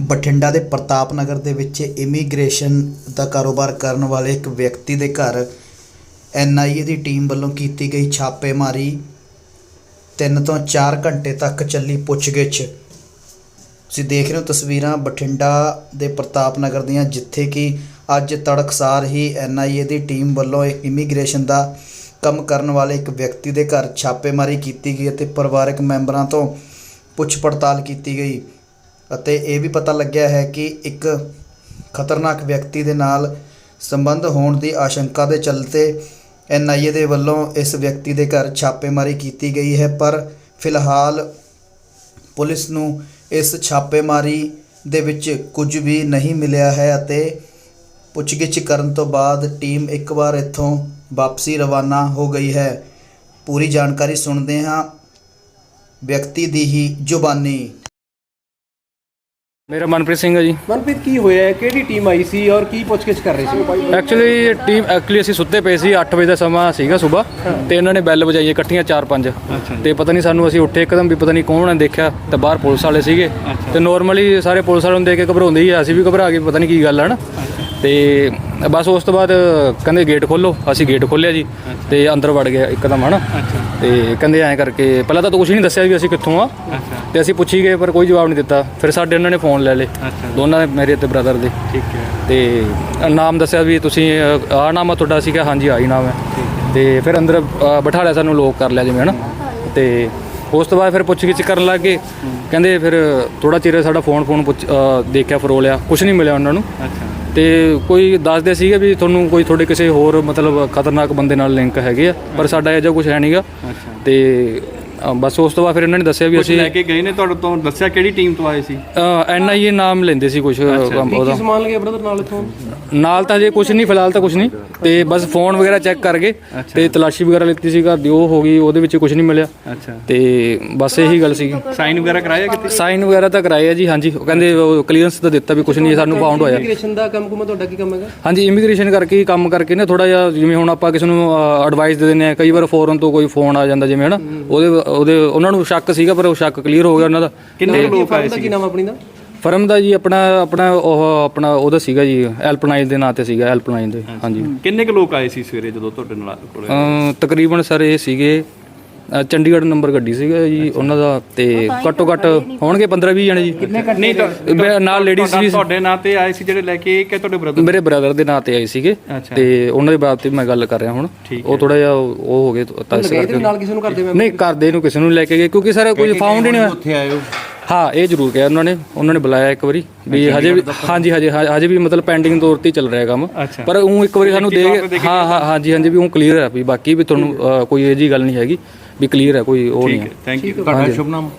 ਬਠਿੰਡਾ ਦੇ ਪ੍ਰਤਾਪ ਨਗਰ ਦੇ ਵਿੱਚ ਇਮੀਗ੍ਰੇਸ਼ਨ ਦਾ ਕਾਰੋਬਾਰ ਕਰਨ ਵਾਲੇ ਇੱਕ ਵਿਅਕਤੀ ਦੇ ਘਰ ਐਨਆਈਏ ਦੀ ਟੀਮ ਵੱਲੋਂ ਕੀਤੀ ਗਈ ਛਾਪੇਮਾਰੀ ਤਿੰਨ ਤੋਂ 4 ਘੰਟੇ ਤੱਕ ਚੱਲੀ ਪੁੱਛਗਿੱਛ। ਤੁਸੀਂ ਦੇਖ ਰਹੇ ਹੋ ਤਸਵੀਰਾਂ ਬਠਿੰਡਾ ਦੇ ਪ੍ਰਤਾਪ ਨਗਰ ਦੀਆਂ, ਜਿੱਥੇ ਕਿ ਅੱਜ ਤੜਕਸਾਰ ਹੀ ਐਨਆਈਏ ਦੀ ਟੀਮ ਵੱਲੋਂ ਇੱਕ ਇਮੀਗ੍ਰੇਸ਼ਨ ਦਾ ਕੰਮ ਕਰਨ ਵਾਲੇ ਇੱਕ ਵਿਅਕਤੀ ਦੇ ਘਰ ਛਾਪੇਮਾਰੀ ਕੀਤੀ ਗਈ ਅਤੇ ਪਰਿਵਾਰਕ ਮੈਂਬਰਾਂ ਤੋਂ ਪੁੱਛ ਪੜਤਾਲ ਕੀਤੀ ਗਈ। ਅਤੇ ਇਹ ਵੀ ਪਤਾ ਲੱਗਿਆ ਹੈ ਕਿ ਇੱਕ ਖਤਰਨਾਕ ਵਿਅਕਤੀ ਦੇ ਨਾਲ ਸੰਬੰਧ ਹੋਣ ਦੀ ਆਸ਼ੰਕਾ ਦੇ ਚਲਤੇ ਐਨਆਈਏ ਦੇ ਵੱਲੋਂ ਇਸ ਵਿਅਕਤੀ ਦੇ ਘਰ ਛਾਪੇਮਾਰੀ ਕੀਤੀ ਗਈ ਹੈ, ਪਰ ਫਿਲਹਾਲ ਪੁਲਿਸ ਨੂੰ ਇਸ ਛਾਪੇਮਾਰੀ ਦੇ ਵਿੱਚ ਕੁਝ ਵੀ ਨਹੀਂ ਮਿਲਿਆ ਹੈ ਅਤੇ ਪੁੱਛਗਿੱਛ ਕਰਨ ਤੋਂ ਬਾਅਦ ਟੀਮ ਇੱਕ ਵਾਰ ਇੱਥੋਂ ਵਾਪਸੀ ਰਵਾਨਾ ਹੋ ਗਈ ਹੈ। ਪੂਰੀ ਜਾਣਕਾਰੀ ਸੁਣਦੇ ਹਾਂ ਵਿਅਕਤੀ ਦੀ ਹੀ ਜ਼ੁਬਾਨੀ। ਮੇਰਾ ਮਨਪ੍ਰੀਤ ਸਿੰਘ ਹੈ ਜੀ। ਮਨਪ੍ਰੀਤ ਕੀ ਹੋਇਆ? ਹੈ? ਕਿਹੜੀ ਟੀਮ ਆਈ ਸੀ ਔਰ ਕੀ ਪੁੱਛਗਿੱਛ ਕਰ ਰਹੀ ਸੀ? ਐਕਚੁਅਲੀ ਟੀਮ ਐਕਚੁਅਲੀ ਅਸੀਂ ਸੁੱਤੇ ਪਏ ਸੀ 8 ਵਜੇ ਦਾ ਸਮਾਂ ਸੀਗਾ ਸਵੇਰ। ਤੇ ਇਹਨਾਂ ਨੇ ਬੈਲ ਵਜਾਈ ਇਕੱਠੀਆਂ 4-5 ਤੇ ਪਤਾ ਨਹੀਂ ਸਾਨੂੰ ਅਸੀਂ ਉੱਠੇ ਇੱਕਦਮ ਵੀ ਪਤਾ ਨਹੀਂ ਕੌਣ ਨੇ ਦੇਖਿਆ ਤੇ ਬਾਹਰ ਪੁਲਿਸ ਵਾਲੇ ਸੀਗੇ। ਤੇ ਨਾਰਮਲੀ ਸਾਰੇ ਪੁਲਿਸ ਵਾਲਿਆਂ ਨੂੰ ਦੇਖ ਕੇ ਘਬਰਾਉਂਦੇ ਹੀ ਅਸੀਂ ਵੀ ਘਬਰਾ ਗਏ ਪਤਾ ਨਹੀਂ ਕੀ ਗੱਲ ਹੈ ਨਾ। ਤੇ ਬਸ ਉਸ ਤੋਂ ਬਾਅਦ ਕਹਿੰਦੇ ਗੇਟ ਖੋਲੋ ਅਸੀਂ ਗੇਟ ਖੋਲਿਆ ਜੀ। ਤੇ ਅੰਦਰ ਵੜ ਗਿਆ ਇੱਕਦਮ ਹਨਾ। ਤੇ ਕਹਿੰਦੇ ਐਂ ਕਰਕੇ ਪਹਿਲਾਂ ਤਾਂ ਕੁਝ ਨਹੀਂ ਦੱਸਿਆ ਵੀ ਅਸੀਂ ਕਿੱਥੋਂ ਆ। ਤੇ ਅਸੀਂ ਪੁੱਛੀ ਗਏ ਪਰ ਕੋਈ ਜਵਾਬ ਨਹੀਂ ਦਿੱਤਾ। ਫਿਰ ਸਾਡੇ ਉਹਨਾਂ ਨੇ ਫੋਨ ਲੈ ਲਏ। ਦੋਨਾਂ ਦੇ ਮੇਰੇ ਤੇ ਬ੍ਰਦਰ ਦੇ। ਠੀਕ ਹੈ। ਤੇ ਨਾਮ ਦੱਸਿਆ ਵੀ ਤੁਸੀਂ ਆ ਨਾਮ ਆ ਤੁਹਾਡਾ ਸੀਗਾ ਹਾਂਜੀ ਆਹੀ ਨਾਮ ਹੈ। ਤੇ ਫਿਰ ਅੰਦਰ ਬਿਠਾ ਲਿਆ ਸਾਨੂੰ ਲੋਕ ਕਰ ਲਿਆ ਜਿਵੇਂ ਹਨਾ। ਤੇ ਉਸ ਤੋਂ ਬਾਅਦ ਫਿਰ ਪੁੱਛ ਗਿੱਛ ਕਰਨ ਲੱਗ ਗਏ। ਕਹਿੰਦੇ ਫਿਰ ਥੋੜਾ ਚਿਰ ਸਾਡਾ ਫੋਨ ਫੋਨ ਦੇਖਿਆ ਫਰੋਲਿਆ ਕੁਝ ਨਹੀਂ ਮਿਲਿਆ ਉਹਨਾਂ ਨੂੰ। ਅੱਛਾ। ਤੇ ਕੋਈ ਦੱਸਦੇ ਸੀਗੇ ਵੀ ਤੁਹਾਨੂੰ ਕੋਈ ਤੁਹਾਡੇ ਕਿਸੇ ਹੋਰ ਮਤਲਬ ਖਤਰਨਾਕ ਬੰਦੇ ਨਾਲ ਲਿੰਕ ਹੈਗੇ ਆ ਪਰ ਸਾਡਾ ਇਹ ਜਿਹਾ ਕੁਝ ਹੈ ਨਹੀਂਗਾ ਅੱਛਾ। ਤੇ ਅ, ਬਸ ਉਸ ਤੋਂ ਬਾਅਦ ਫਿਰ ਇਹਨਾਂ ਨੇ ਦੱਸਿਆ ਵੀ ਕੁਝ ਅਸੀਂ ਲੈ ਕੇ ਗਏ ਨੇ ਤੁਹਾਡੇ ਤੋਂ ਦੱਸਿਆ ਕਿਹੜੀ ਟੀਮ ਤੋਂ ਆਏ ਸੀ? ਐਨਆਈਏ ਨਾਮ ਲੈਂਦੇ ਸੀ ਕੁਝ ਉਹਦਾ। ਸਮਾਨ ਲਗੇ ਬ੍ਰਦਰ ਨਾਲ ਇਥੋਂ? ਨਾਲ ਤਾਂ ਜੇ ਕੁਝ ਨਹੀਂ ਫਿਲਹਾਲ ਤਾਂ ਕੁਝ ਨਹੀਂ। ਤੇ ਬਸ ਫੋਨ ਵਗੈਰਾ ਚੈੱਕ ਕਰ ਗਏ ਤੇ ਤਲਾਸ਼ੀ ਵਗੈਰਾ ਲਿੱਤੀ ਸੀ ਘਰ ਦੀ ਉਹ ਹੋ ਗਈ ਉਹਦੇ ਵਿੱਚ ਕੁਝ ਨਹੀਂ ਮਿਲਿਆ। ਅੱਛਾ। ਤੇ ਬਸ ਇਹੀ ਗੱਲ ਸੀ ਸਾਈਨ ਵਗੈਰਾ ਕਰਾਇਆ ਕਿਤੇ? ਸਾਈਨ ਵਗੈਰਾ ਤਾਂ ਕਰਾਏ ਆ ਜੀ ਹਾਂਜੀ। ਉਹ ਕਹਿੰਦੇ ਕਲੀਅਰੈਂਸ ਤਾਂ ਦਿੱਤਾ ਵੀ ਕੁਝ ਨਹੀਂ ਸਾਨੂੰ ਬਾਉਂਡ ਹੋਇਆ। ਇਮੀਗ੍ਰੇਸ਼ਨ ਦਾ ਕੰਮ ਕੁਮਾ ਤੁਹਾਡਾ ਕੀ ਕੰਮ ਹੈਗਾ? ਹਾਂਜੀ ਇਮੀਗ੍ਰੇਸ਼ਨ ਕਰਕੇ ਹੀ ਕੰਮ ਕਰਕੇ ਨਾ ਥੋੜਾ ਜਿਹਾ ਜਿਵੇਂ ਹੁਣ ਆਪਾਂ ਕਿਸੇ ਨੂੰ ਐਡਵਾਈਸ ਦੇ ਦਿੰਦੇ ਆ ਕਈ ਵਾਰ ਫੋਰਨ ਤੋਂ ਕੋਈ ਫੋਨ ਆ ਜਾਂਦਾ ਜਿਵੇਂ ਹਨਾ ਉਹਦੇ ਉਹਦੇ ਉਹਨਾਂ ਨੂੰ ਸ਼ੱਕ ਸੀਗਾ ਪਰ ਉਹ ਸ਼ੱਕ ਕਲੀਅਰ ਹੋ ਗਿਆ ਉਹਨਾਂ ਦਾ। ਕਿੰਨੇ ਲੋਕ ਆਏ ਸੀ ਕੀ ਨਾਮ ਆਪਣੀ ਦਾ? ਫਰਮ ਦਾ ਜੀ ਆਪਣਾ ਆਪਣਾ ਉਹ ਆਪਣਾ ਉਹਦਾ ਸੀਗਾ ਜੀ ਹੈਲਪਲਾਈਨ ਦੇ ਨਾਂ ਤੇ ਸੀਗਾ ਹੈਲਪਲਾਈਨ ਦੇ ਹਾਂਜੀ। ਕਿੰਨੇ ਕੁ ਲੋਕ ਆਏ ਸੀ ਸਵੇਰੇ ਜਦੋਂ ਤੁਹਾਡੇ ਨਾਲ ਕੋਲੇ? ਤਕਰੀਬਨ ਸਰ ਇਹ ਸੀਗੇ ਅ, ਚੰਡੀਗੜ੍ਹ ਨੰਬਰ ਗੱਡੀ ਸੀਗਾ ਜੀ ਉਹਨਾਂ ਦਾ ਤੇ ਘੱਟੋ ਘੱਟ ਹੋਣਗੇ 15 20 ਜਣੇ ਜੀ। ਨਹੀਂ ਮੈਂ ਨਾਲ ਲੇਡੀਜ਼ ਵੀ ਤੁਹਾਡੇ ਨਾਂ ਤੇ ਆਏ ਸੀ ਜਿਹੜੇ ਲੈ ਕੇ ਕਿ ਤੁਹਾਡੇ ਬ੍ਰਦਰ ਮੇਰੇ ਬ੍ਰਦਰ ਦੇ ਨਾਂ ਤੇ ਆਏ ਸੀਗੇ। ਤੇ ਉਹਨਾਂ ਦੇ ਬਾਪ ਤੇ ਮੈਂ ਗੱਲ ਕਰ ਰਿਹਾ ਹੁਣ। ਉਹ ਥੋੜਾ ਜਿਹਾ ਉਹ ਹੋ ਗਏ ਤਾਂ ਇਸ ਕਰਕੇ। ਨਾਲ ਕਿਸੇ ਨੂੰ ਕਰਦੇ ਨਹੀਂ ਕਰਦੇ ਨੂੰ ਕਿਸੇ ਨੂੰ ਲੈ ਕੇ ਗਏ ਕਿਉਂਕਿ ਸਰ ਕੋਈ ਫਾਊਂਡ ਹੀ ਨਹੀਂ ਹੋਇਆ। ਉੱਥੇ ਆਏ ਹਾਂ? ਇਹ ਜ਼ਰੂਰ ਕਿਹਾ ਉਹਨਾਂ ਨੇ। ਉਹਨਾਂ ਨੇ ਬੁਲਾਇਆ ਇੱਕ ਵਾਰੀ ਵੀ ਹਜੇ ਵੀ ਹਾਂਜੀ ਹਜੇ ਹਜੇ ਵੀ ਮਤਲਬ ਪੈਂਡਿੰਗ ਤੌਰ ਤੇ ਹੀ ਚੱਲ ਰਿਹਾ ਕੰਮ। ਅੱਛਾ। ਪਰ ਉਹ ਇੱਕ ਵਾਰੀ ਸਾਨੂੰ ਦੇ ਹਾਂ ਹਾਂ ਹਾਂਜੀ ਹਾਂਜੀ ਵੀ ਉਹ ਕਲੀਅਰ ਹੈ ਵੀ ਬਾਕੀ ਵੀ ਤੁਹਾਨੂੰ ਅ, ਕੋਈ ਇਹ ਜੀ ਗੱਲ ਨਹੀਂ ਹੈਗੀ। ਵੀ ਕਲੀਅਰ ਹੈ ਕੋਈ ਉਹ ਨਹੀਂ ਹੈ ਥੈਂਕ ਯੂ ਤੁਹਾਡਾ ਸ਼ੁਭ ਨਾਮ?